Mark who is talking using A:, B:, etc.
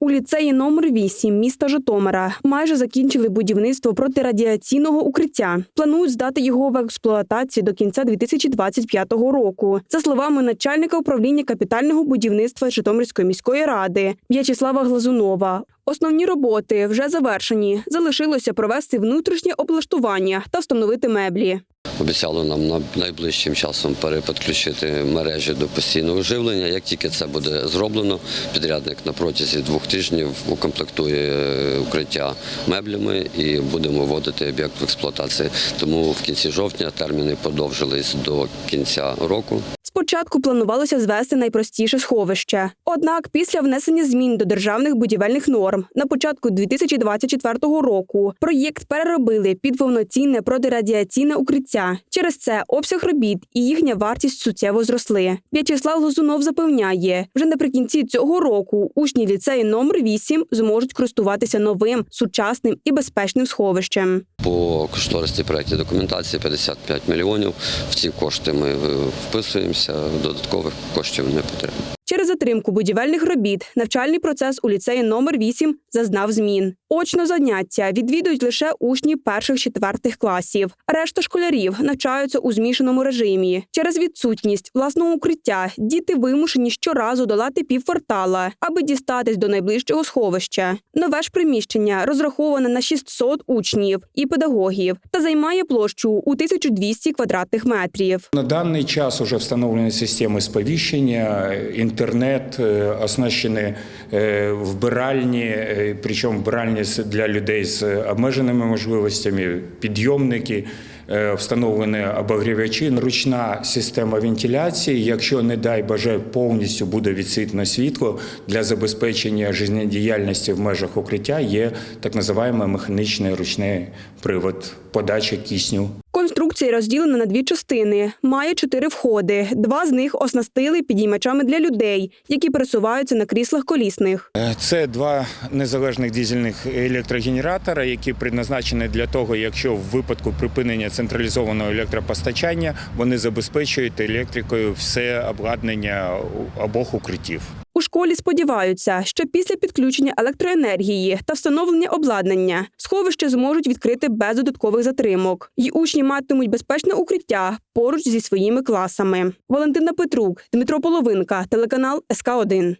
A: У ліцеї номер 8 міста Житомира майже закінчили будівництво протирадіаційного укриття. Планують здати його в експлуатацію до кінця 2025 року. За словами начальника управління капітального будівництва Житомирської міської ради В'ячеслава Глазунова. Основні роботи вже завершені. Залишилося провести внутрішнє облаштування та встановити меблі.
B: Обіцяли нам на найближчим часом переподключити мережі до постійного живлення. Як тільки це буде зроблено, підрядник на протязі двох тижнів укомплектує е, укриття меблями і будемо вводити об'єкт в експлуатацію. Тому в кінці жовтня терміни подовжились до кінця року.
A: Спочатку планувалося звести найпростіше сховище. Однак, після внесення змін до державних будівельних норм на початку 2024 року проєкт переробили під повноцінне протирадіаційне укриття. Через це обсяг робіт і їхня вартість суттєво зросли. В'ячеслав Лозунов запевняє, вже наприкінці цього року учні ліцею номер 8 зможуть користуватися новим сучасним і безпечним сховищем.
B: По кошторисній проєкту документації 55 мільйонів. В ці кошти ми е, вписуємося. Додаткових коштів не потрібно.
A: Затримку будівельних робіт навчальний процес у ліцеї номер 8 зазнав змін. Очно заняття відвідують лише учні перших четвертих класів. Решта школярів навчаються у змішаному режимі. Через відсутність власного укриття діти вимушені щоразу долати півквартала, аби дістатись до найближчого сховища. Нове ж приміщення розраховане на 600 учнів і педагогів та займає площу у 1200 квадратних метрів.
C: На даний час вже встановлені системи сповіщення, інтернет, е, оснащені е, вбиральні, е, причому вбиральні для людей з обмеженими можливостями, підйомники. Встановлені обогрівачі, ручна система вентиляції. Якщо, не дай Боже, повністю буде відсвітне світло для забезпечення життєдіяльності в межах укриття, є так називаємо механічний ручний привод подачі кисню.
A: Конструкція розділена на дві частини. Має чотири входи. Два з них оснастили підіймачами для людей, які пересуваються на кріслах колісних.
C: Е, Це два незалежних дизельних електрогенератора, які предназначені для того, якщо в випадку припинення централізованого електропостачання вони забезпечують електрикою все обладнання обох укриттів.
A: Школі сподіваються, що після підключення електроенергії та встановлення обладнання сховище зможуть відкрити без додаткових затримок, і учні матимуть безпечне укриття поруч зі своїми класами. Валентина Петрук, Дмитро Половинка, телеканал СК 1